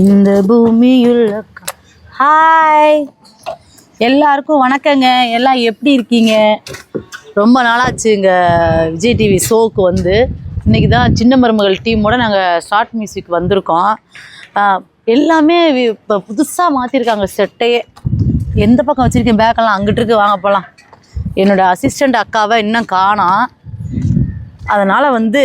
இந்த பூமியுள்ள ஹாய் எல்லாருக்கும் வணக்கங்க. எல்லாம் எப்படி இருக்கீங்க? ரொம்ப நாளாச்சு இங்கே விஜய் டிவி ஷோவுக்கு வந்து. இன்னைக்கு தான் சின்ன மருமகள் டீமோட நாங்கள் ஷார்ட் மியூசிக் வந்திருக்கோம். எல்லாமே இப்போ புதுசாக மாற்றிருக்காங்க செட்டையே எந்த பக்கம் வச்சுருக்கேன் பேக்கெல்லாம் அங்கிட்டு இருக்கு. வாங்க போகலாம் என்னோடய அசிஸ்டண்ட் அக்காவை இன்னும் காணோம். அதனால் வந்து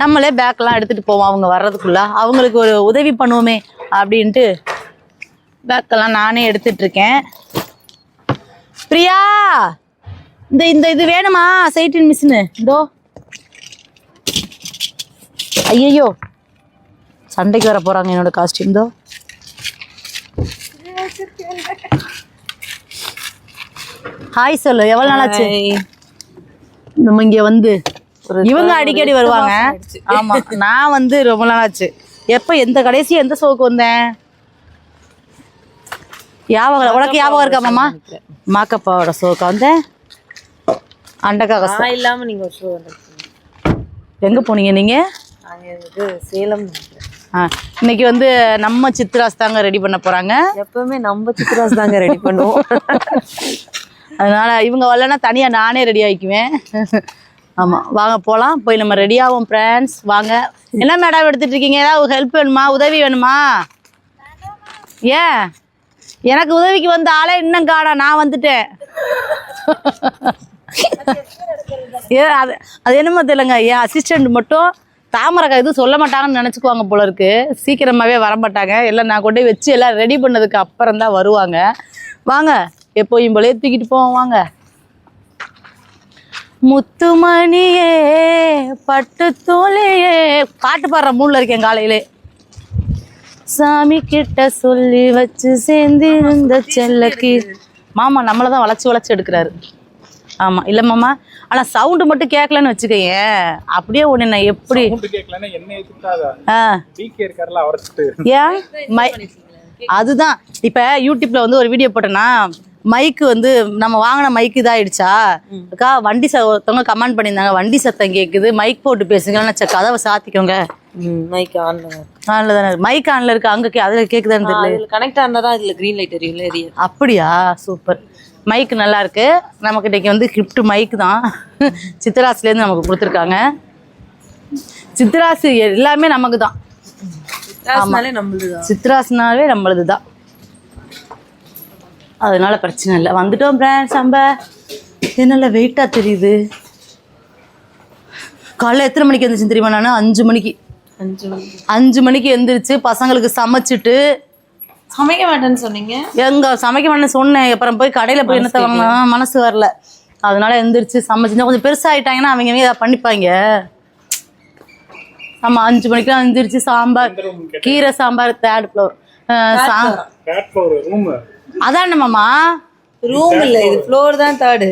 நம்மளே பேக்கெல்லாம் எடுத்துகிட்டு போவோம் அவங்க வர்றதுக்குள்ள. அவங்களுக்கு ஒரு உதவி பண்ணுவோமே அப்படின்ட்டு பேக்கெல்லாம் நானே எடுத்துட்டு இருக்கேன். பிரியா! இந்த இந்த இது வேணுமா? சைட்டின் மிஷினு இதோ. ஐயையோ. சண்டைக்கு வர போகிறாங்க என்னோட காஸ்டியூம் தோ ஹாய் சொல்லு எவ்வளோ நாளாச்சு? நம்ம இங்கே வந்து இவங்க அடிக்கடி வருவாங்க. ஆமா. நான் வந்து ரொம்ப நாள் ஆச்சு. எப்ப எந்த கடைசி எந்த ஷோக்கு வந்தேன்? ஞாபகம் உனக்கு ஞாபகம் இருக்கா மாமா? மாக்கப்பாவோட ஷோக்கு வந்தேன் அண்டக்காக இல்லாம நீங்க ஒரு ஷோ எங்க போனீங்க நீங்க? சேலம் இன்னைக்கு வந்து நம்ம சித்ராஸ் தாங்க ரெடி பண்ண போறாங்க. எப்பவுமே நம்ம சித்ராஸ் தாங்க ரெடி பண்ணுவோம். அதனால இவங்க வரலன்னா தனியா நானே ரெடி ஆயிக்குவேன். ஆமாம் வாங்க போகலாம் போய் நம்ம ரெடி ஆவோம் ஃப்ரெண்ட்ஸ் வாங்க. என்ன மேடம் எடுத்துட்டு இருக்கீங்க? ஏதாவது ஹெல்ப் வேணுமா? உதவி வேணுமா? ஏன்? எனக்கு உதவிக்கு வந்த ஆளே இன்னும் காணா. நான் வந்துட்டேன். ஏ அது அது என்னமோ தெரியலங்க என் அசிஸ்டண்ட் மட்டும் தாமரைக்கா எதுவும் சொல்ல மாட்டாங்கன்னு நினச்சிக்குவாங்க போல இருக்கு. சீக்கிரமாகவே வர மாட்டாங்க எல்லாம் நான் கொண்டு வச்சு எல்லாம் ரெடி பண்ணதுக்கு அப்புறம் தான் வருவாங்க. வாங்க எப்போயும் போலே தூக்கிட்டு போவோம். வாங்க. முத்துமணியே பட்டு தோழியே பாட்டு பாடுற மூடில் இருக்கேன் காலையிலே. சாமி கிட்ட சொல்லி வச்சு சேர்ந்திருந்த செல்லக்கி மாமா நம்மளை தான் வளைச்சு வளைச்சு எடுக்கிறாரு. ஆமா இல்ல மாமா. ஆனா சவுண்டு மட்டும் கேட்கலன்னு வச்சுக்கயேன். அப்படியே ஒண்ணு நான் எப்படி? ஏன்? மை அதுதான். இப்ப யூடியூப்ல வந்து ஒரு வீடியோ போட்டேன்னா மைக்கு வந்து நம்ம வாங்கின மைக்கு இதாயிடுச்சா? அக்கா வண்டி ச ஒருத்தவங்க கமெண்ட் பண்ணியிருந்தாங்க. வண்டி சத்தம் கேட்குது மைக் போட்டு பேசுங்கன்னு சரி கதவை சாத்திக்கோங்க. மைக் ஆன்ல ஆன்ல தானே மைக் ஆன்ல இருக்கு. அங்க கே- அதுல கேக்குதான்னு தெரியல கனெக்ட் ஆனா தான் இதுல கிரீன் லைட் எரியும்ல எரிய அப்படியா? சூப்பர் மைக் நல்லா இருக்கு. நமக்கு இன்னைக்கு வந்து கிஃப்ட் மைக் தான். சித்ராஸ்லேருந்து நமக்கு கொடுத்துருக்காங்க. சித்ராஸ் எல்லாமே நமக்கு தான். சித்ராஸ்னாவே நம்மளது தான். அதனால பிரச்சனை இல்லை. வந்துட்டோம் பிரான்ஸ் நம்ம என்னல வெயிட்டாக தெரியுது. காலைல எத்தனை மணிக்கு எழுந்திரிச்சு தெரியுமா நான்? அஞ்சு மணிக்கு. அஞ்சு மணி. அஞ்சு மணிக்கு எந்திரிச்சு பசங்களுக்கு சமைச்சிட்டு சமைக்க மாட்டேன்னு சொன்னீங்க? எங்க சமைக்க வேணும்னு சொன்னேன். அப்புறம் போய் கடையில போய் என்னத்த வாங்கலாம் மனசு வரல. அதனால எந்திரிச்சு சமைச்சு கொஞ்சம் பெருசாயிட்டாங்கன்னா அவங்க அவங்க ஏதாவது பண்ணிப்பாங்க. ஆமா அஞ்சு மணிக்கெல்லாம் எந்திரிச்சு சாம்பார் கீரை சாம்பார் தேர்ட் ஃப்ளோர் அதான் மாமா? ரூம் இல்ல இது ஃப்ளோர் தான் தேர்டு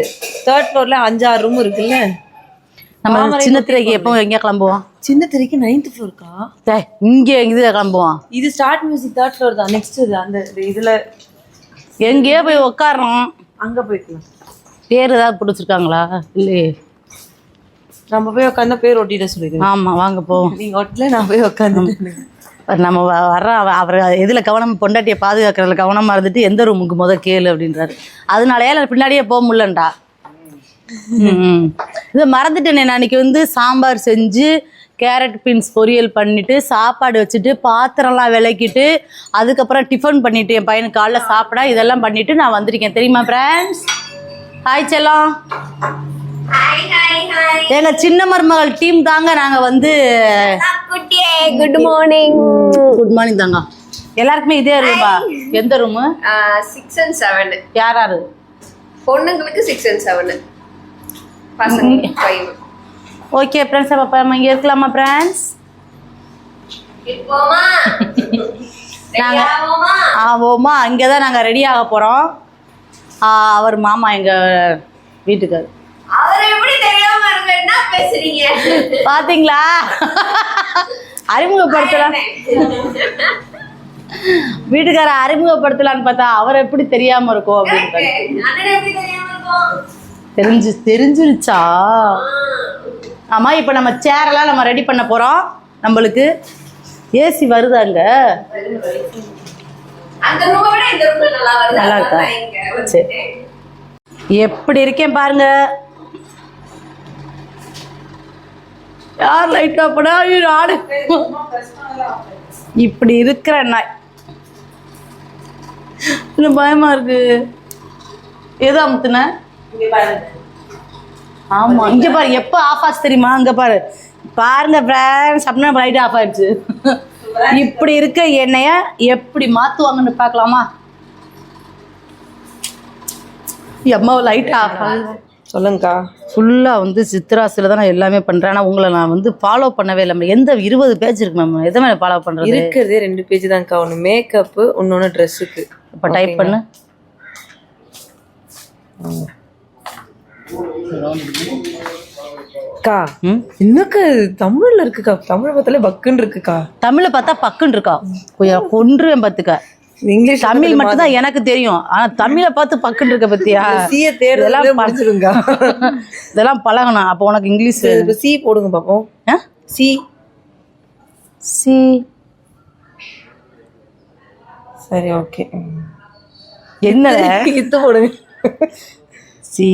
தேர்ட் ஃப்ளோர்ல அஞ்சாறு ரூம் இருக்குல்ல? நம்ம சின்ன திரைக்கு எப்போ எங்க கிளம்புவோம்? சின்ன திரைக்கு நைன்த் ஃப்ளோர்க்கா டேய், இங்க இதுல கிளம்புவோம்? இது ஸ்டார்ட் மியூசிக் தேர்ட் ஃப்ளோர் தான் நெக்ஸ்ட் இது அந்த இது- இதுல. எங்கேயோ போய் உட்காரோம் அங்க போய்க்கலாம். பேர் ஏதாவது பிடிச்சிருக்காங்களா? இல்லையே. நம்ம போய் உட்காந்தா பேர் ஒட்டிட சொல்லிடுங்க. ஆமா வாங்க போவோம். நீங்க ஒட்டல நான் போய் உட்காந்து நம்ம வர்ற அவ- அவர் எதுல கவனம் பொண்டாட்டியை பாதுகாக்கிறதுல கவனமா இருந்துட்டு எந்த ரூமுக்கு முத கேளு அப்படின்றாரு. அதனாலயே நான் பின்னாடியே போக முடியலண்டா. இதை மறந்துட்டேனே நான். அன்னைக்கு வந்து சாம்பார் செஞ்சு கேரட் பீன்ஸ் பொரியல் பண்ணிட்டு சாப்பாடு வச்சுட்டு பாத்திரம்லாம் விளக்கிட்டு அதுக்கப்புறம் டிஃபன் பண்ணிட்டு என் பையனுக்கு காலைல சாப்பிட இதெல்லாம் பண்ணிட்டு நான் வந்திருக்கேன். தெரியுமா ஃப்ரெண்ட்ஸ் ஹாய் செல்லம். எங்க சின்ன மருமகள் டீம் தாங்க நாங்க வந்து குட் மார்னிங் குட் மார்னிங் தாங்க. எல்லாருக்குமே இதே ரூமா எந்த ரூமு? சிக்ஸ் அண்ட் செவன் யார் யாரு? பொண்ணுங்களுக்கு சிக்ஸ் அண்ட் செவன் பசங்க ஃபைவ் ஓகே ஃப்ரெண்ட்ஸ் அப்போ நம்ம இங்கே இருக்கலாமா ஃப்ரெண்ட்ஸ் இருப்போமா? நாங்க ஆவோமா ஆவோமா. இங்கே தான் நாங்கள் ரெடி ஆக போகிறோம் அவர் மாமா எங்கள் வீட்டுக்கார் அவர் எப்படி தெரியாம இருக்க என்ன பேசுறீங்க? பாத்தீங்களா? அறிமுகப்படுத்தலாம். வீட்டுக்கார அறிமுகப்படுத்தலான்னு பார்த்தா அவர் எப்படி தெரியாம இருக்கும் அப்படின்னு தெரிஞ்சு தெரிஞ்சிருச்சா? ஆமா இப்போ நம்ம சேரெல்லாம் நம்ம ரெடி பண்ண போறோம். நம்மளுக்கு ஏசி வருதாங்க இந்த ரூம் நல்லா வருது. இருக்கா? சரி. எப்படி இருக்கேன் பாருங்க. யார் லைட் ஆஃப் பண்ணா? ஐயோ, இப்படி இருக்கிற நாய். இன்னும் பயமா இருக்கு? எது அமுத்துன? ஆமா இங்க பாரு எப்ப ஆஃப் ஆச்சு தெரியுமா? அங்க பாரு. பாருங்க ஃப்ரெண்ட்ஸ் அப்படின்னா லைட் ஆஃப் ஆயிடுச்சு. இப்படி இருக்க என்னைய எப்படி மாத்துவாங்கன்னு பார்க்கலாமா? எம்மா லைட் ஆஃப் சொல்லுங்கக்கா. ஃபுல்லாக வந்து சித்ராஸில் தான் நான் எல்லாமே பண்ணுறேன் ஆனால் உங்களை நான் வந்து ஃபாலோ பண்ணவே இல்லை. எந்த இருபது பேஜ் இருக்கு மேம் எதை மேலே ஃபாலோ பண்ணுறது இருக்கிறதே ரெண்டு பேஜ் தான்க்கா. ஒன்று மேக்கப்பு இன்னொன்று ட்ரெஸ்ஸுக்கு இப்போ டைப் பண்ணு. அக்கா என்னக்கா தமிழ்ல இருக்குக்கா. தமிழ் பார்த்தாலே பக்குன்னு இருக்குக்கா. தமிழை பார்த்தா பக்குன்னு இருக்கா? கொன்றுவேன் பார்த்துக்க இங்கிலீஷ் தமிழ் மட்டும்தான் எனக்கு தெரியும். ஆனால் தமிழை பார்த்து பக்குன்னு இருக்க பத்தியா? சிய தேடுறதெல்லாம் இதெல்லாம் படிச்சிருங்க இதெல்லாம் பழகணும். அப்போ உனக்கு இங்கிலீஷ் சி போடுங்க பாப்போம்? சி சி சரி ஓகே. என்ன இத்து போடுங்க. சி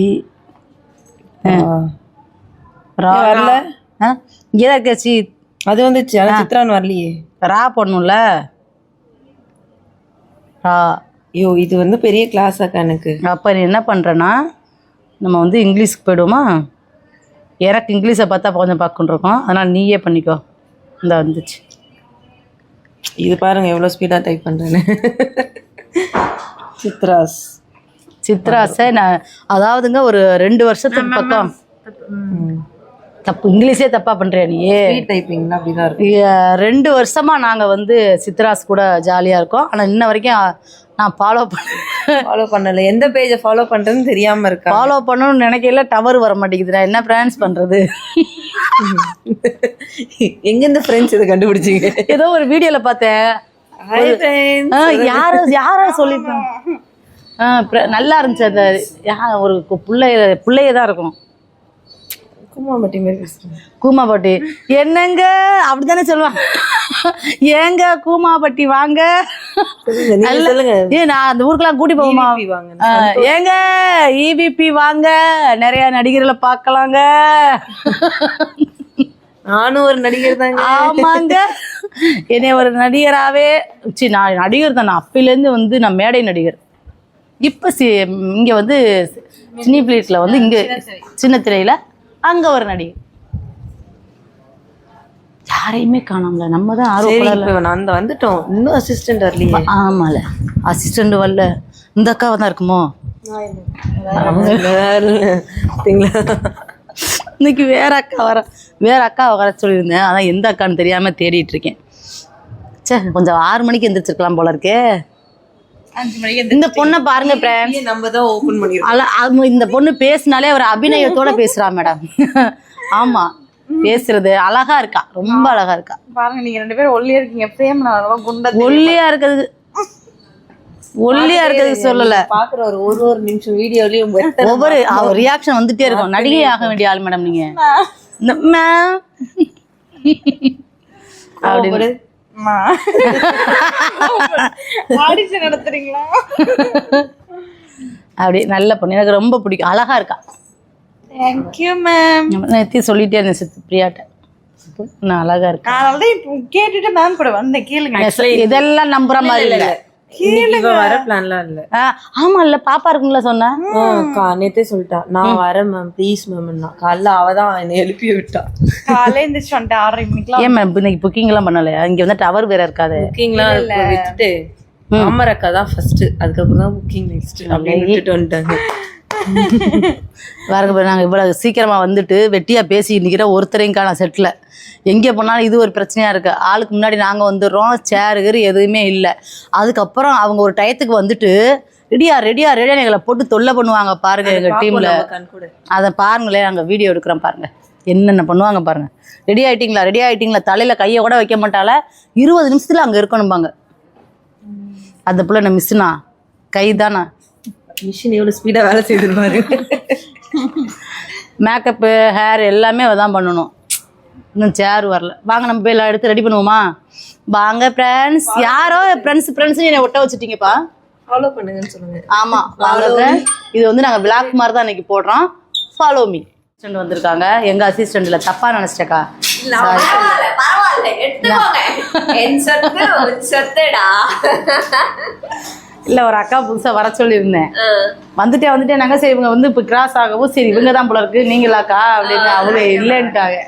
வரல? இங்கே தான் இருக்க சி. அது வந்துச்சு. ஆனா சித்ரான் வரலையே. ரா பண்ணும்ல ரா ஐயோ இது வந்து பெரிய கிளாஸ் அக்கா எனக்கு. அப்போ நீ என்ன பண்ணுறேன்னா நம்ம வந்து இங்கிலீஷ்க்கு போயிடுவோமா? எனக்கு இங்கிலீஷை பார்த்தா கொஞ்சம் பார்க்கணும் இருக்கும். அதனால் நீயே பண்ணிக்கோ. இந்த வந்துச்சு. இது பாருங்க எவ்வளவு ஸ்பீடா டைப் பண்றேன்னு. சித்ராஸ். சித்ராஸை நான் அதாவதுங்க ஒரு ரெண்டு வருஷத்துக்கு பக்கம். தப்பு. இங்கிலீஷே தப்பாக பண்ணுறியா நீ? அப்படிதான் இருக்கும் ரெண்டு வருஷமா நாங்கள் வந்து சித்ராஸ் கூட ஜாலியாக இருக்கோம். ஆனால் இன்ன வரைக்கும் நான் ஃபாலோ பண்ண ஃபாலோ பண்ணல. எந்த பேஜை ஃபாலோ பண்றதுன்னு தெரியாம இருக்கா ஃபாலோ பண்ணணும்னு நினைக்கல டவர் வர மாட்டேங்குது நான் என்ன பிரான்ஸ் பண்ணுறது எங்க இந்த ஃப்ரெண்ட்ஸ் இதை கண்டுபிடிச்சீங்க? ஏதோ ஒரு வீடியோவில் பார்த்தேன். யாரோ யாரோ சொல்லிருப்பாங்க நல்லா இருந்துச்சு. அது யா ஒரு பிள்ளைய பிள்ளைய தான் இருக்கும். குமாமட்டி மாதிரி பேசுறேன் கூமாப்பட்டி என்னங்க? அப்படிதானே சொல்லுவாங்க. ஏங்க கூமாப்பட்டி வாங்க? சொல்லுங்க ஏ நான் அந்த ஊருக்கெல்லாம் கூட்டி போவோமா. ஆ, ஏங்க இவிபி வாங்க. நிறைய நடிகர்களை பார்க்கலாங்க. நானும் ஒரு நடிகர் தாங்க. ஆமாங்க. என்னை ஒரு நடிகராகவே சி நான் நடிகர் தான். நான் அப்பையிலேருந்து வந்து நான் மேடை நடிகர். இப்போ சி இங்கே வந்து சினி பிளேட்டில் வந்து இங்கே சின்ன திரையில் அங்கே ஒரு நடிகர் யாரையுமே காணாமல. நம்ம தான் ஆர்வம் அந்த வந்துட்டோம். இன்னும் அசிஸ்டன்ட் வரலையே. ஆமால. அசிஸ்டண்ட் வரல. இந்த அக்காவை தான் இருக்குமோ? இன்னைக்கு வேற அக்கா வர வேற அக்கா வர சொல்லியிருந்தேன். அதான் எந்த அக்கான்னு தெரியாம தேடிட்டு இருக்கேன். சே கொஞ்சம் ஆறு மணிக்கு எந்திரிச்சிருக்கலாம் போல இருக்கே. இந்த பொண்ணை பாருங்க friends. நம்ம தான் ஓபன் பண்ணிருக்கோம். இந்த பொண்ணு பேசினாலே ஒரு அபிநயத்தோட பேசுறா மேடம் ஆமா. பேசுறது அழகா இருக்கா? ரொம்ப அழகா இருக்கா. பாருங்க நீங்க ரெண்டு பேரும் ஒல்லியா இருக்கீங்க. பிரேம் குண்டா ஒல்லியா இருக்கிறது. ஒல்லியா இருக்கிறதுக்கு சொல்லல. பாக்குற ஒரு ஒரு ஒரு நிமிஷம் வீடியோலயும் ஒவ்வொரு ரியாக்ஷன் வந்துட்டே இருக்கும். நடிகை ஆக வேண்டிய ஆள் மேடம் நீங்க. அப்படின்னு. ஆடிஷன் நடத்துறீங்களா? அப்படி நல்ல பொண்ணு. எனக்கு ரொம்ப பிடிக்கும். அழகா இருக்கா. தேங்க்யூ மேம் நேத்தி சொல்லிட்டே இருந்தேன் சித்து பிரியாட்ட. நான் அழகா இருக்கேன். அதனால தான் கேட்டுட்டு மேம் கூட வந்தேன். கேளுங்க இதெல்லாம் நம்புற மாதிரி இல்ல. வர பிளான்லாம் இல்ல. ஆமா இல்ல பாப்பா இருக்குங்களா சொன்னேன் அக்கா நேத்தே சொல்லிட்டா. நான் வரேன் மேம் ப்ளீஸ் மேம் காலைல அவ தான் என்னை எழுப்பி விட்டா. ஆறரை மணிக்கெல்லாம் ஏன் மேம் இன்னைக்கு புக்கிங் எல்லாம் பண்ணலையா? இங்க வந்து டவர் வேற இருக்காது. புக்கிங்லாம் விட்டுட்டு அமர் அக்கா தான் ஃபர்ஸ்ட் அதுக்கப்புறம் தான் புக்கிங் நெக்ஸ்ட் அப்படின்னு விட்டுட்டு வந்துட்டாங்க. பாருங்க பாரு, நாங்க இவ்வளவு சீக்கிரமா வந்துட்டு வெட்டியா பேசி நிக்கிற ஒருத்தரையும் காண செட்ல எங்கே போனாலும் இது ஒரு பிரச்சனையா இருக்கு. ஆளுக்கு முன்னாடி நாங்க வந்துடுறோம் சேரு கீரு எதுவுமே இல்லை. அதுக்கப்புறம் அவங்க ஒரு டயத்துக்கு வந்துட்டு ரெடியா ரெடியா ரெடியா எங்களை போட்டு தொல்லை பண்ணுவாங்க பாருங்க எங்க டீம்ல அதை பாருங்களேன் அங்கே வீடியோ எடுக்கிறோம் பாருங்க. என்னென்ன பண்ணுவாங்க பாருங்க. ரெடி ஆயிட்டீங்களா? ரெடி ஆயிட்டீங்களா? தலையில கையை கூட வைக்க மாட்டால இருபது நிமிஷத்துல அங்க இருக்கணும்பாங்க. அந்த பிள்ளை நான் மிஸ்ஸுனா கை தானா மிஷின் எவ்வளவு ஸ்பீடா வேலை செய்திருப்பாரு மேக்கப்பு ஹேர் எல்லாமே தான் பண்ணணும். இன்னும் சேர் வரல. வாங்க நம்ம போய் எல்லாம் எடுத்து ரெடி பண்ணுவோமா? வாங்க ஃப்ரெண்ட்ஸ் யாரோ ஃப்ரெண்ட்ஸ் ஃப்ரெண்ட்ஸ் என்னை ஒட்ட வச்சுட்டீங்கப்பா. ஃபாலோ பண்ணுங்கன்னு சொல்லுங்க. ஆமா வாங்க. இது வந்து நாங்க விளாக் மாதிரி தான் இன்னைக்கு போடுறோம். ஃபாலோ மீ அசிஸ்டன்ட் வந்திருக்காங்க. எங்க அசிஸ்டன்ட் இல்ல தப்பா நினைச்சிட்டக்கா. பரவாயில்ல பரவாயில்ல. எடுத்துக்கோங்க. என் சொத்து சொத்துடா. இல்ல ஒரு அக்கா புதுசா வர சொல்லியிருந்தேன். வந்துட்டே வந்துட்டே நாங்க சரி இவங்க வந்து இப்ப கிராஸ் ஆகவும் சரி இவங்க தான் போல இருக்கு நீங்களாக்கா? அப்படின்னு அவளே இல்லைன்ட்டாங்க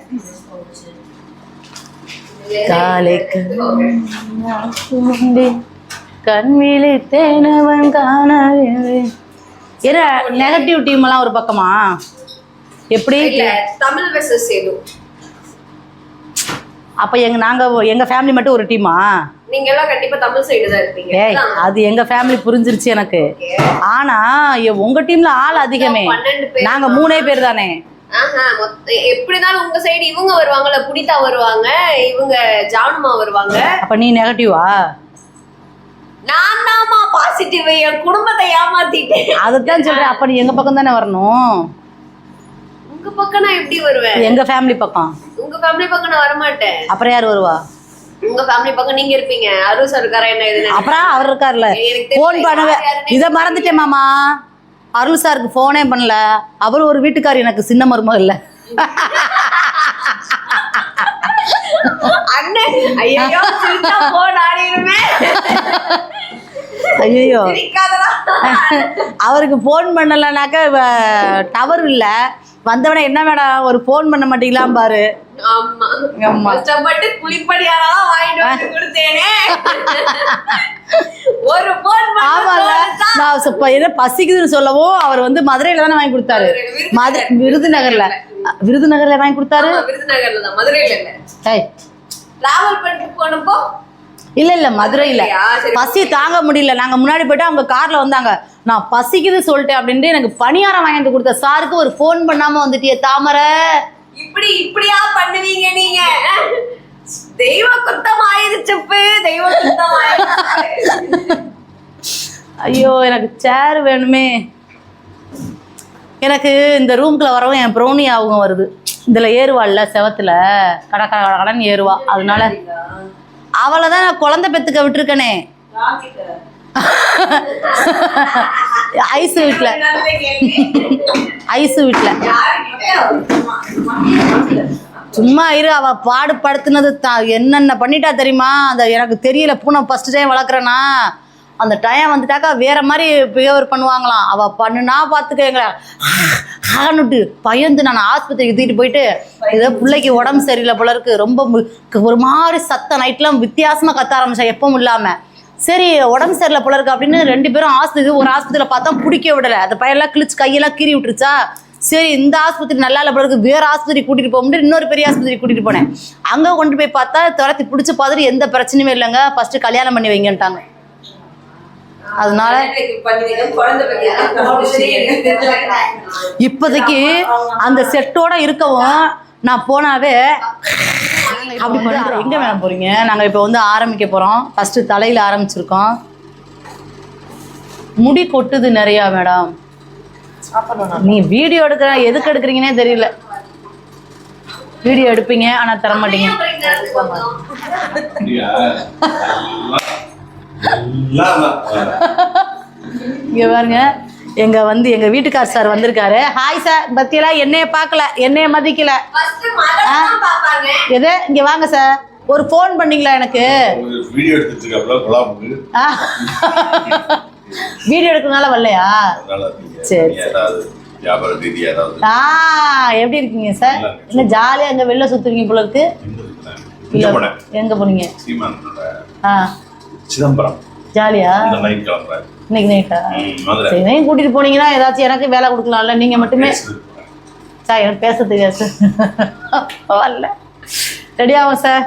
காலை கண் விழித்தேனவன் காணவில்லை ஏற நெகட்டிவ் டீம் எல்லாம் ஒரு பக்கமா? எப்படி? தமிழ் வெர்சஸ் சேது அப்ப எங்க நாங்க எங்க ஃபேமிலி மட்டும் ஒரு டீமா நீங்க எல்லாம் கண்டிப்பா தமிழ் சைடு தான் இருப்பீங்க. ஏய் அது எங்க ஃபேமிலி புரிஞ்சிருச்சு எனக்கு. ஆனா உங்க டீம்ல ஆள் அதிகமே. நாங்க மூணே பேர் தானே எப்படினாலும் உங்க சைடு இவங்க வருவாங்கல்ல புனிதா வருவாங்க இவங்க ஜானுமா வருவாங்க. அப்ப நீ நெகட்டிவா நான் தாமா பாசிட்டிவ் என் குடும்பத்தை ஏமாத்திட்டேன். அதுதான் சொல்றேன். அப்ப நீ எங்க பக்கம் தானே வரணும்? உங்க பக்கம் நான் எப்படி வருவேன்? எங்க ஃபேமிலி பக்கம்? உங்க ஃபேமிலி பக்கம் நான் வரமாட்டேன். அப்புறம் யார் வருவா? உங்க ஃபேமிலி பக்கம் நீங்க இருப்பீங்க. அருள் சார் இருக்காரா என்ன இதுன்னு அப்புறம் அவர் இருக்கார்ல. ஃபோன் பண்ணவே. இதை மறந்துட்டேன் மாமா. அருள் சாருக்கு ஃபோனே பண்ணல. அவர் ஒரு வீட்டுக்கார் எனக்கு சின்ன மருமக இல்ல. அண்ணன் ஐயோ போன் ஆடிடுமே. ஐயோ அவருக்கு ஃபோன் பண்ணலனாக்க டவர் இல்ல. வந்தவனே என்ன மேடம் ஒரு ஃபோன் பண்ண மாட்டீங்களாம் பாரு. போன் பசிக்குதுன்னு சொல்லவும் அவர் வந்து மதுரையில தானே வாங்கி கொடுத்தாரு. மதுரை விருதுநகர்ல. விருதுநகர்ல வாங்கி கொடுத்தாரு? விருதுநகர்ல தான். மதுரையில டிராவல் பண்ணிட்டு போனப்போ இல்ல இல்ல மதுரையில. பசி தாங்க முடியல. நாங்க முன்னாடி போயிட்டு அவங்க கார்ல வந்தாங்க. நான் பசிக்குது சொல்லிட்டேன் அப்படின்ட்டு எனக்கு பணியாரம் வாங்கிட்டு கொடுத்த சாருக்கு ஒரு ஃபோன் பண்ணாம வந்துட்டியே தாமரை. இப்படி இப்படியா பண்ணுவீங்க நீங்க? தெய்வ குத்தம் ஆயிடுச்சுப்பு தெய்வ குத்தம் ஐயோ எனக்கு சேர் வேணுமே. எனக்கு இந்த ரூம்குள்ள வரவும் என் ப்ரௌனி அவங்க வருது. இதுல ஏறுவாள்ல செவத்துல. கட கட கட கடன்னு ஏறுவா. அதனால அவளை தான் நான் குழந்தை பெத்துக்க விட்டுருக்கனே. ஐஸ் வீட்டில் ஐசு வீட்டில் ஐஸ் சும்மா இரு அவ பாடுபடுத்தினது தா என்னென்ன பண்ணிட்டா தெரியுமா? அந்த எனக்கு தெரியல. பூனை ஃபர்ஸ்ட் டைம் வளர்க்குறேன்னா அந்த டைம் வந்துட்டாக்கா வேற மாதிரி பிஹேவியர் பண்ணுவாங்களாம். அவ பண்ணுனா பார்த்துக்க எங்களை ஆனுட்டு பயந்து நான் ஆஸ்பத்திரிக்கு தூக்கிட்டு போயிட்டு ஏதோ பிள்ளைக்கு உடம்பு சரியில்லை போல இருக்கு. ரொம்ப ஒரு மாதிரி சத்த நைட்லாம் வித்தியாசமா கத்த ஆரம்பிச்சா எப்பவும் இல்லாம. சரி உடம்பு சரியில்லை போல இருக்கு அப்படின்னு ரெண்டு பேரும் ஆஸ்பத்திரி ஒரு ஆஸ்பத்திரியில பார்த்தா பிடிக்க விடல. அந்த பையெல்லாம் கிழிச்சு கையெல்லாம் கீறி விட்டுருச்சா? சரி இந்த ஆஸ்பத்திரி நல்லா இல்லை போல இருக்கு. வேற ஆஸ்பத்திரி கூட்டிட்டு போக முடியும் இன்னொரு பெரிய ஆஸ்பத்திரி கூட்டிட்டு போனேன். அங்க கொண்டு போய் பார்த்தா துரத்தி பிடிச்சி பார்த்துட்டு எந்த பிரச்சனையும் இல்லைங்க. ஃபர்ஸ்ட் கல்யாணம் பண்ணி வைங்கன்ட்டாங்க. அதனால இப்போதைக்கு அந்த செட்டோட இருக்கவும் நான் போனாவே அப்படி பண்றோம் எங்க வேணாம் போறீங்க? நாங்க இப்போ வந்து ஆரம்பிக்க போறோம். ஃபர்ஸ்ட் தலையில ஆரம்பிச்சிருக்கோம். முடி கொட்டுது நிறையா மேடம். நீ வீடியோ எடுக்கிற எதுக்கு எடுக்கிறீங்கன்னே தெரியல. வீடியோ எடுப்பீங்க ஆனா தர இங்க பாருங்க. எங்க வந்து எங்க வீட்டுக்கார் சார் வந்திருக்காரு. ஹாய் சார் பத்தியெல்லாம் என்னைய பார்க்கல. என்னைய மதிக்கல. எது? இங்க வாங்க சார் ஒரு ஃபோன் பண்ணீங்களா எனக்கு? ஒரு வீடியோ வீடியோ எடுக்கறதுனால வரலையா? சரி, ஆ எப்படி இருக்கீங்க சார் என்ன ஜாலியா அங்க வெளில சுத்துறீங்க போல இருக்கு? எங்க போனீங்க? ஆ. சிதம்பரம். ஜாலியா? இந்த நைட் கிளம்புறேன். இன்னைக்கு நைட்டா சரி நீங்க கூட்டிட்டு போனீங்கன்னா ஏதாச்சும் எனக்கு வேலை கொடுக்கலாம்ல நீங்க மட்டுமே. சார் எனக்கு பேச தெரியாது சார் வரல ரெடி ஆகும் சார்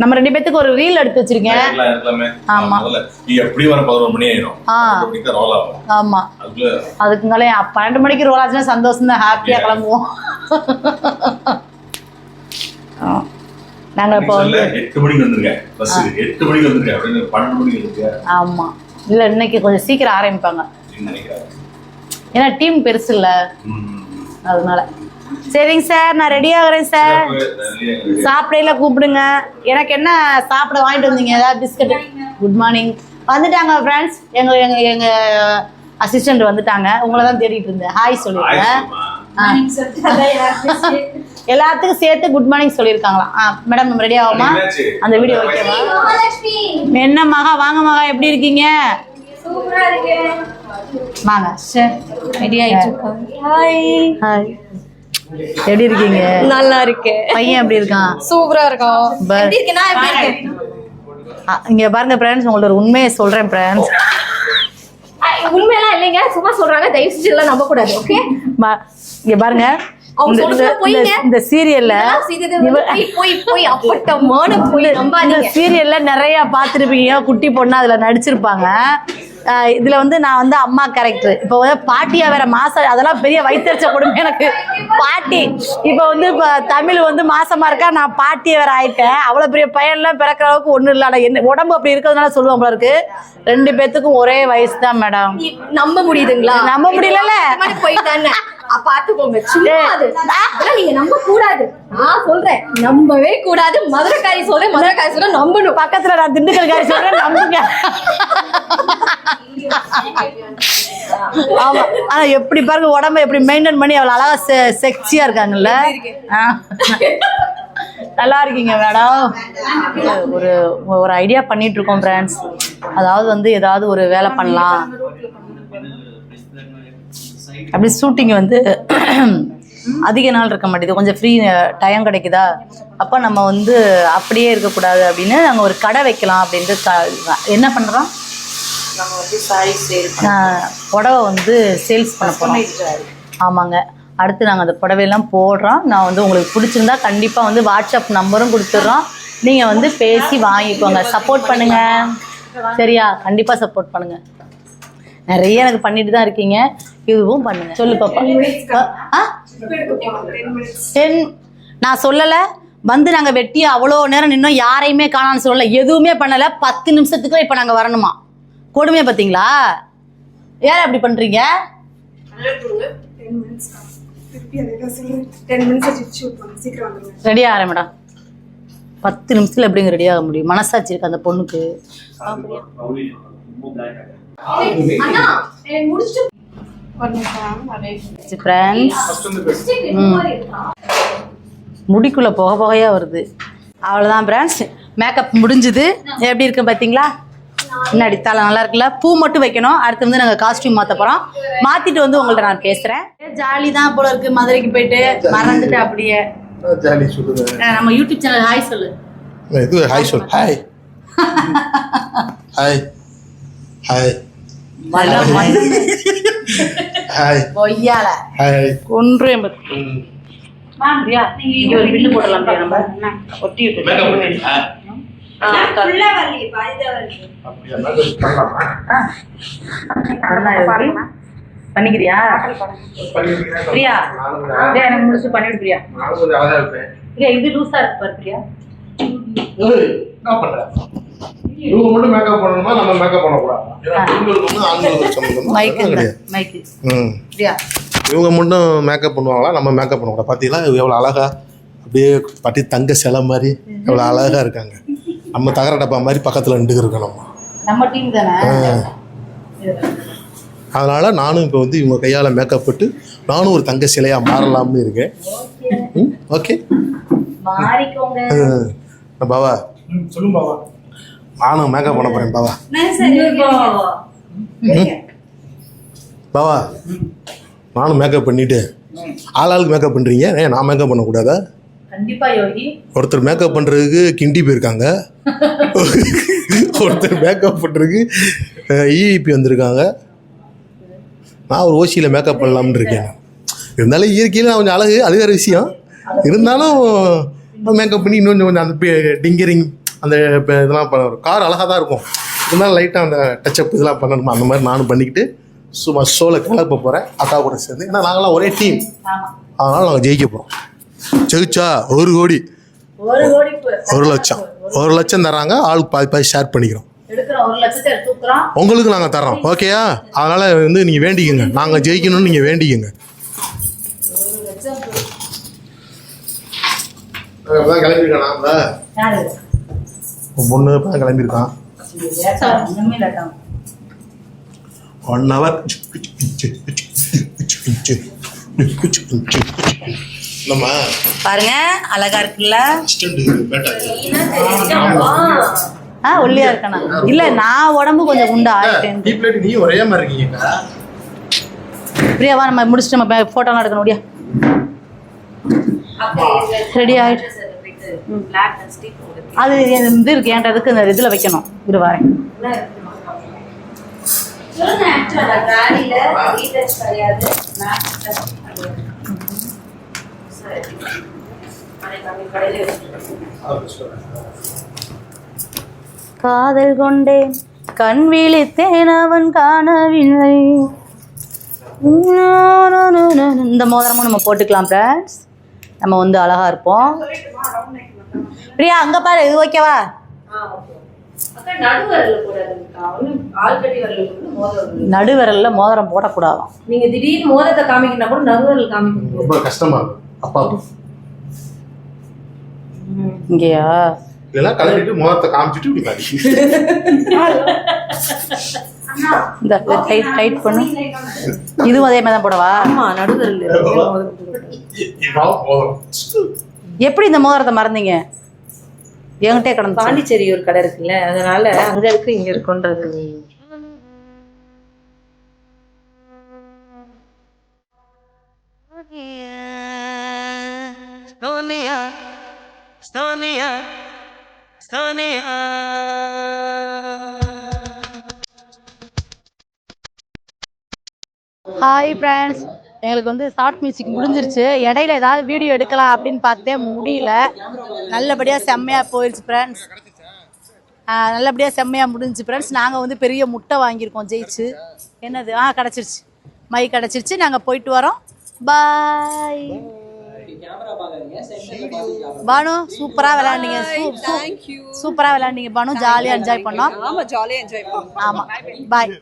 நம்ம ரெண்டு பேத்துக்கு ஒரு ரீல் எடுத்து வச்சிருக்கேன். ஆமா. எப்படி வர பதினொரு மணி ஆயிரும். ஆமா. அதுக்குள்ள அதுக்குங்களே பன்னெண்டு மணிக்கு ரோல் ஆச்சுன்னா சந்தோஷம் தான் ஹாப்பியாக கிளம்புவோம். நாங்க இப்போ வந்து எட்டு மணிக்கு வந்திருக்கேன் பஸ் எட்டு மணிக்கு வந்திருக்கேன் அப்படின்னு பன்னெண்டு மணிக்கு வந்திருக்கேன் ஆமா. இல்ல இன்னைக்கு கொஞ்சம் சீக்கிரம் ஆரம்பிப்பாங்க. ஏன்னா டீம் பெருசு இல்ல. அதனால. சரிங்க சார் நான் ரெடி ஆகுறேன் சார். சாப்பிடையில கூப்பிடுங்க. எனக்கு என்ன சாப்பிட வாங்கிட்டு வந்தீங்க? ஏதாவது பிஸ்கட் குட் மார்னிங் வந்துட்டாங்க ஃப்ரெண்ட்ஸ் எங்க எங்க எங்க அசிஸ்டன்ட் வந்துட்டாங்க. உங்களை தான் தேடிட்டு இருந்தேன். ஹாய் ஆ. எல்லாத்துக்கும் சேர்த்து குட் மார்னிங் சொல்லியிருக்காங்களாம். ஆ மேடம் நம்ம ரெடி ஆகுமா? அந்த வீடியோ ஓகேவா? என்ன மகா வாங்க மகா எப்படி இருக்கீங்க? சூப்பரா இருக்கு வாங்க ரெடி ஆயிட்டு ஹாய் ஹாய் எப்படி இருக்கீங்க? நல்லா இருக்கேன். பையன் எப்படி இருக்கான்? சூப்பரா இருக்கும் ப- நான் எப்படி இருக்கேன்? ஆ, இங்க பாருங்க ஃப்ரெண்ட்ஸ் உங்கள்ட்ட ஒரு உண்மையை சொல்றேன் ஃப்ரெண்ட்ஸ் உண்மையெல்லாம் இல்லைங்க. சும்மா சொல்றாங்க தயவு செஞ்சு எல்லாம் நம்ப கூடாது ஓகே இங்க பாருங்க. இந்த- சீரியல்ல சீரியல்ல நிறைய பார்த்துருப்பீங்க. குட்டி பொண்ணு அதுல நடிச்சிருப்பாங்க. இதுல வந்து நான் வந்து அம்மா கேரக்டர் இப்போ பாட்டியா வேற மாசம் அதெல்லாம் பெரிய வைத்தறிச்ச கொடுமை எனக்கு. பாட்டி. இப்போ வந்து இப்போ தமிழ் வந்து மாசமா இருக்கா? நான் பாட்டியை வேற ஆயிட்டேன். அவ்வளவு பெரிய பையன்லாம் பிறக்கிற அளவுக்கு ஒண்ணும் இல்லை. என்ன உடம்பு அப்படி இருக்கிறதுனால சொல்லுவோம் போல இருக்கு. ரெண்டு பேத்துக்கும் ஒரே வயசு தான் மேடம். நம்ப முடியுதுங்களா? நம்ப முடியலல்ல? போயிட்டானே பாத்துக்கோங்க சும்மா அது. அதெல்லாம் நீங்க நம்ப கூடாது. நான் சொல்றேன். நம்பவே கூடாது. மதுரைக்காரி சொல்றேன் மதுரைக்காரி சொல்ற நம்பணும். பக்கத்துல நான் திண்டுக்கல்காரி சொல்றேன் நம்புங்க. ஆமா. ஆனா எப்படி பாருங்க உடம்ப எப்படி மெயின்டைன் பண்ணி அவ்வளவு அழகா செக்ஸியா இருக்காங்கல்ல. நல்லா இருக்கீங்க மேடம் ஒரு ஒரு ஐடியா பண்ணிட்டு இருக்கோம் ஃப்ரெண்ட்ஸ் அதாவது வந்து ஏதாவது ஒரு வேலை பண்ணலாம். அப்படி ஷூட்டிங் வந்து அதிக நாள் இருக்க மாட்டேது. கொஞ்சம் ஃப்ரீ டைம் கிடைக்குதா? அப்போ நம்ம வந்து அப்படியே இருக்கக்கூடாது அப்படின்னு நாங்கள் ஒரு கடை வைக்கலாம் அப்படின்ட்டு என்ன பண்ணுறோம் புடவை வந்து சேல்ஸ் பண்ண போகிறோம் ஆமாங்க. அடுத்து நாங்கள் அந்த புடவையெல்லாம் போடுறோம். நான் வந்து உங்களுக்கு பிடிச்சிருந்தா கண்டிப்பாக வந்து வாட்ஸ்அப் நம்பரும் கொடுத்துட்றோம். நீங்கள் வந்து பேசி வாங்கிக்கோங்க. சப்போர்ட் பண்ணுங்க. சரியா? கண்டிப்பாக சப்போர்ட் பண்ணுங்க. நிறைய எனக்கு பண்ணிட்டு தான் இருக்கீங்க. இதுவும் பண்ணுங்க. சொல்லு பாப்பா. ஆ? டென் நான் சொல்லலை. வந்து நாங்கள் வெட்டி அவ்வளோ நேரம் நின்னோம். யாரையுமே காணான்னு சொல்லலை. எதுவுமே பண்ணலை. பத்து நிமிஷத்துக்கு இப்போ நாங்கள் வரணுமா? கொடுமையை பார்த்தீங்களா ஏன் அப்படி பண்ணுறீங்க ரெடி ஆகிறேன் மேடம் பத்து நிமிஷத்தில் எப்படிங்க ரெடி ஆக முடியும்? மனசாட்சி இருக்கு அந்த பொண்ணுக்கு. முடிக்குள்ள புகை புகையாக வருது. அவ்வளோதான் ஃப்ரெண்ட்ஸ் மேக்கப் முடிஞ்சுது. எப்படி இருக்கு பார்த்தீங்களா முன்னாடி தலை நல்லா இருக்குல்ல? பூ மட்டும் வைக்கணும். அடுத்து வந்து நாங்கள் காஸ்டியூம் மாற்ற போகிறோம் மாற்றிட்டு வந்து உங்கள்ட்ட நான் பேசுகிறேன் ஜாலி தான் போல இருக்கு. மதுரைக்கு போயிட்டு மறந்துட்டு அப்படியே. ஜாலி சொல்லுங்க. அஹ் நம்ம யூடியூப் சேனல் ஹாய் சொல்லு. இது ஹாய் சொல் ஹாய் ஹாய் ஹாய் ஹாய் பொய்யால. ஹாய் கொன்று எண்பது பிரியா இங்க ஒரு பில்லு போடலாம் பிரியா நம்ம. ஒட்டி விட்டு பண்ணலாம்? எப்படி? பண்ணிக்கிறியா? பிரியா? பிரியா எனக்கு முடிச்சு பண்ணிவிடு பிரியா. இது லூசா இருக்கு பாரு பிரியா. என்ன பண்ற இவங்க மட்டும் மேக்கப் பண்ணணுமா? நம்ம மேக்கப் பண்ணக்கூடாது? பெண்களுக்கு ஆண்களுக்கு சம்மந்தமா கிடையாது. ம். இவங்க மட்டும் மேக்கப் பண்ணுவாங்களா? நம்ம மேக்கப் பண்ணக்கூடாது? பார்த்தீங்களா எவ்வளோ அழகா அப்படியே பட்டி தங்க சிலை மாதிரி எவ்வளோ அழகா இருக்காங்க. நம்ம தகர டப்பா மாதிரி பக்கத்தில் நின்று இருக்கோம் நம்ம. நம்ம டீம் தானே? அதனால நானும் இப்போ வந்து இவங்க கையால் மேக்கப் போட்டு நானும் ஒரு தங்க சிலையா மாறலாம்னு இருக்கேன். ம் ஓகே. பாவா சொல்லுங்க பாபா. நானும் மேக்கப் பண்ண போறேன் பாவா. பாவா நானும் மேக்கப் பண்ணிட்டு ஆளாளுக்கு மேக்கப் பண்ணுறீங்க ஏன் நான் மேக்கப் பண்ணக்கூடாதா? கண்டிப்பா யோகி. ஒருத்தர் மேக்கப் பண்ணுறதுக்கு கிண்டி போயிருக்காங்க. ஒருத்தர் மேக்கப் பண்ணுறதுக்கு இஇபி வந்திருக்காங்க. நான் ஒரு ஓசியில் மேக்கப் பண்ணலாம்னு இருக்கேன். இருந்தாலும் இயற்கையில் நான் கொஞ்சம் அழகு அது வேறு விஷயம். இருந்தாலும் மேக்கப் பண்ணி இன்னும் கொஞ்சம் அந்த டிங்கரிங் அந்த இப்ப இதெல்லாம் பண்ண கார் அழகாக தான் இருக்கும். இருந்தாலும் லைட்டாக அந்த டச்சப் இதெல்லாம் பண்ணணுமா? அந்த மாதிரி நானும் பண்ணிக்கிட்டு சும்மா ஷோவில் கிளப்ப போகிறேன் அக்கா கூட சேர்ந்து. ஏன்னா நாங்களாம் ஒரே டீம் ஆமா. அதனால் நாங்கள் ஜெயிக்க போகிறோம் ஜெயிச்சா ஒரு கோடி. ஒரு லட்சம். ஒரு லட்சம் தராங்க ஆளுக்கு பாதி பாதி ஷேர் பண்ணிக்கிறோம். உங்களுக்கு நாங்கள் தர்றோம். ஓகேயா அதனால் வந்து நீங்கள் வேண்டிக்கங்க. நாங்கள் ஜெயிக்கணும்னு நீங்கள் வேண்டிக்கங்க. உன் பொண்ணு இப்பதான் கிளம்பியிருக்கான். ஒன் ஹவர் நம்ம பாருங்க அழகா இருக்குல்ல? ஆ ஒல்லியா இருக்கனா? இல்ல நான் உடம்பு கொஞ்சம் குண்டா ஆயிட்டேன். நீ ஒரே மாதிரி இருக்கீங்கக்கா பிரியாவா நம்ம முடிச்சுட்டு நம்ம போட்டோலாம் எடுக்கணும் முடியா ரெடி ஆயிட்டு அது இது இருக்கு. என்கிட்ட இந்த இதுல வைக்கணும்? இரு வரேன். காதல் கொண்டேன் கண் விழித்தேன் அவன் காணவில்லை. இந்த மோதிரமும் நம்ம போட்டுக்கலாம் ஃப்ரெண்ட்ஸ் நம்ம வந்து அழகா இருப்போம். பிரியா அங்க பாரு இது ஓகேவா நடுவிரல்ல மோதிரம் போடக்கூடாதாம் நீங்க திடீர்னு மோதத்தை காமிக்கினா கூட நடுவரில் காமிக்கணும் ரொம்ப கஷ்டமா இருக்கும் அப்பாவுக்கு இங்கேயா இதெல்லாம் கலந்துட்டு முகத்தை காமிச்சிட்டு இப்படி இந்த டைட் டைட் பண்ணு இதுவும் அதே மாதிரி தான் போடவா ஆமா போதும். எப்படி இந்த மோதிரத்தை மறந்தீங்க? என்கிட்டே கிடந்து பாண்டிச்சேரி ஒரு கடை இருக்குல்ல அதனால அங்க இருக்கு இங்க இருக்குன்றது ஹாய் ஃப்ரெண்ட்ஸ் எங்களுக்கு வந்து ஷார்ட் மியூசிக் முடிஞ்சிருச்சு. இடையில ஏதாவது வீடியோ எடுக்கலாம் அப்படின்னு பார்த்தேன் முடியல. நல்லபடியாக செம்மையாக போயிடுச்சு ஃப்ரெண்ட்ஸ் நல்லபடியாக செம்மையாக முடிஞ்சுச்சு ஃப்ரெண்ட்ஸ் நாங்கள் வந்து பெரிய முட்டை வாங்கியிருக்கோம் ஜெயிச்சு. என்னது? ஆ கிடச்சிருச்சு. மை கிடச்சிருச்சு. நாங்கள் போயிட்டு வரோம். பாய் பானு சூப்பராக விளையாண்டீங்க. சூப்பராக விளையாண்டீங்க பானு. ஜாலியாக என்ஜாய் பண்ணோம். ஆமா ஜாலியா என்ஜாய் பண்ணோம். ஆமாம் பாய்